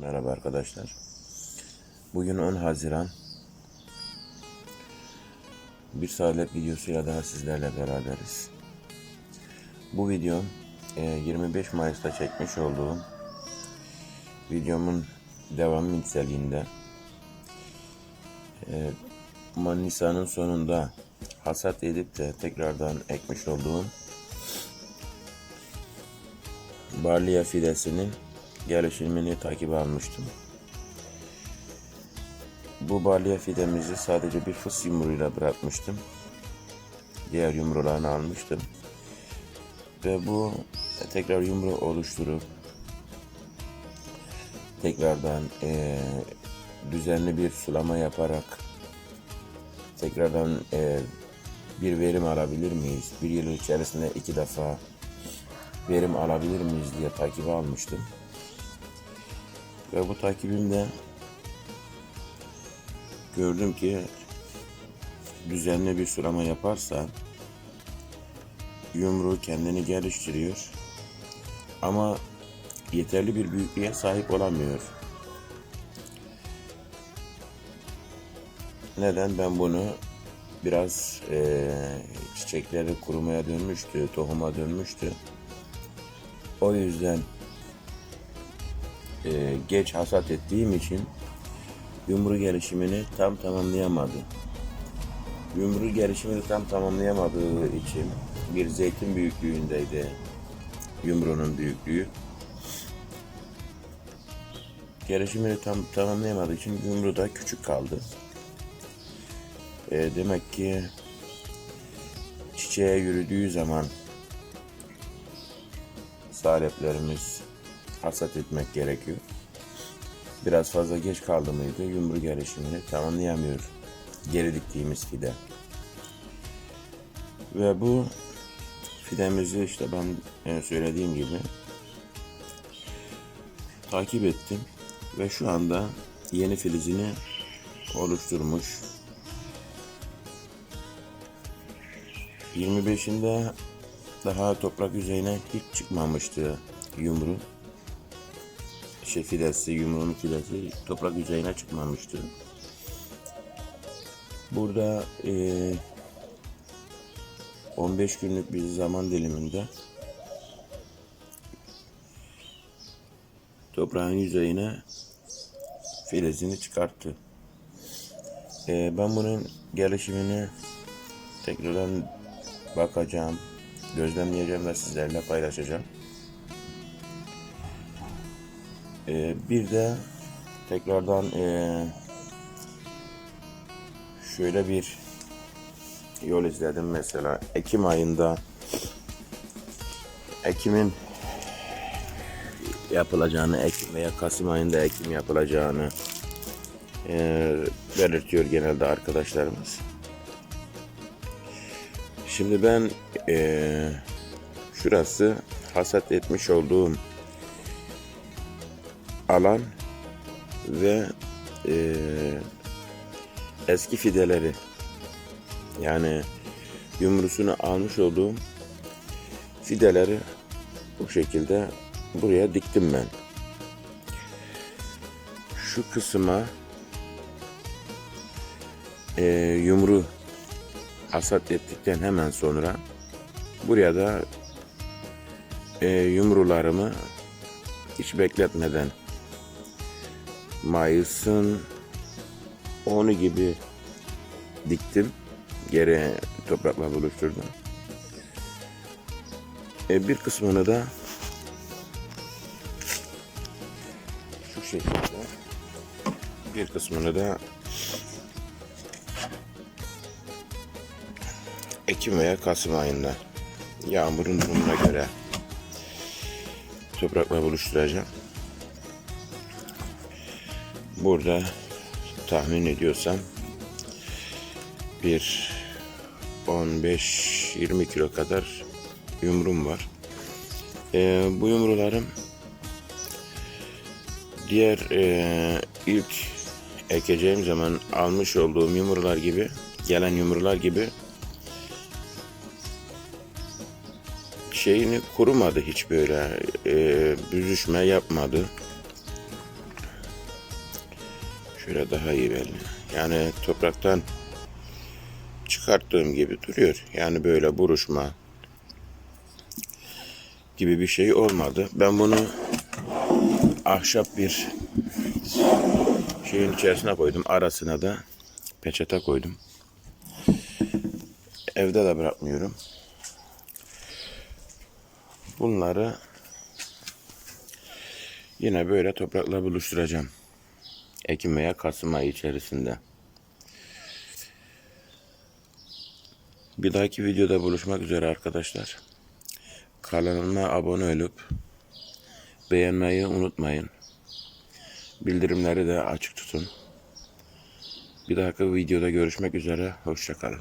Merhaba arkadaşlar. Bugün 10 Haziran. Bir saatlik videosuyla daha sizlerle beraberiz. Bu videom e, 25 Mayıs'ta çekmiş olduğum videomun devamı niteliğinde. E, Manisa'nın sonunda hasat edip de tekrardan ekmiş olduğum Barliya fidesinin gelişimini takip almıştım. Bu barliya fidemizi sadece bir fıs yumruğuyla bırakmıştım. Diğer yumrularını almıştım. Ve bu tekrar yumru oluşturup tekrardan eee, düzenli bir sulama yaparak tekrardan eee, bir verim alabilir miyiz? Bir yıl içerisinde iki defa verim alabilir miyiz diye takibi almıştım. Ve bu takibimde gördüm ki düzenli bir sulama yaparsa yumru kendini geliştiriyor. Ama yeterli bir büyüklüğe sahip olamıyor. Neden ben bunu biraz eee, çiçekleri kurumaya dönmüştü, tohuma dönmüştü. O yüzden e, geç hasat ettiğim için yumru gelişimini tam tamamlayamadı. Yumru gelişimini tam tamamlayamadığı için bir zeytin büyüklüğündeydi yumrunun büyüklüğü. Gelişimini tam tamamlayamadığı için yumru da küçük kaldı. E, demek ki çiçeğe yürüdüğü zaman saleplerimiz hasat etmek gerekiyor. Biraz fazla geç kaldı mıydı yumru gelişimini tamamlayamıyor geri diktiğimiz fide. Ve bu fidemizi işte ben e, söylediğim gibi takip ettim ve şu anda yeni filizini oluşturmuş. 25'inde daha toprak yüzeyine hiç çıkmamıştı yumru. Şey fidesi, yumruğun fidesi toprak yüzeyine çıkmamıştı. Burada eee 15 günlük bir zaman diliminde toprağın yüzeyine filizini çıkarttı. Eee, ben bunun gelişimini tekrardan bakacağım, gözlemleyeceğim ve sizlerle paylaşacağım. Ee, bir de tekrardan ee, şöyle bir yol izledim mesela Ekim ayında Ekim'in yapılacağını Ekim veya Kasım ayında Ekim yapılacağını ee, belirtiyor genelde arkadaşlarımız. Şimdi ben eee, şurası hasat etmiş olduğum alan ve eee, eski fideleri yani yumrusunu almış olduğum fideleri bu şekilde buraya diktim ben. Şu kısma eee, yumru hasat ettikten hemen sonra buraya da e, yumrularımı hiç bekletmeden Mayıs'ın 10'u gibi diktim. Geri toprakla buluşturdum. E, bir kısmını da şu şekilde bir kısmını da Ekim veya Kasım ayında yağmurun durumuna göre toprakla buluşturacağım. Burada tahmin ediyorsam bir 15-20 kilo kadar yumrum var. Ee, bu yumrularım diğer e, ilk ekeceğim zaman almış olduğum yumrular gibi gelen yumrular gibi şeyini kurumadı hiç böyle e, büzüşme yapmadı. Şöyle daha iyi belli. Yani topraktan çıkarttığım gibi duruyor. Yani böyle buruşma gibi bir şey olmadı. Ben bunu ahşap bir şeyin içerisine koydum. Arasına da peçete koydum. Evde de bırakmıyorum. Bunları yine böyle toprakla buluşturacağım. Ekim veya Kasım ayı içerisinde. Bir dahaki videoda buluşmak üzere arkadaşlar. Kanalıma abone olup beğenmeyi unutmayın. Bildirimleri de açık tutun. Bir dahaki videoda görüşmek üzere. Hoşçakalın.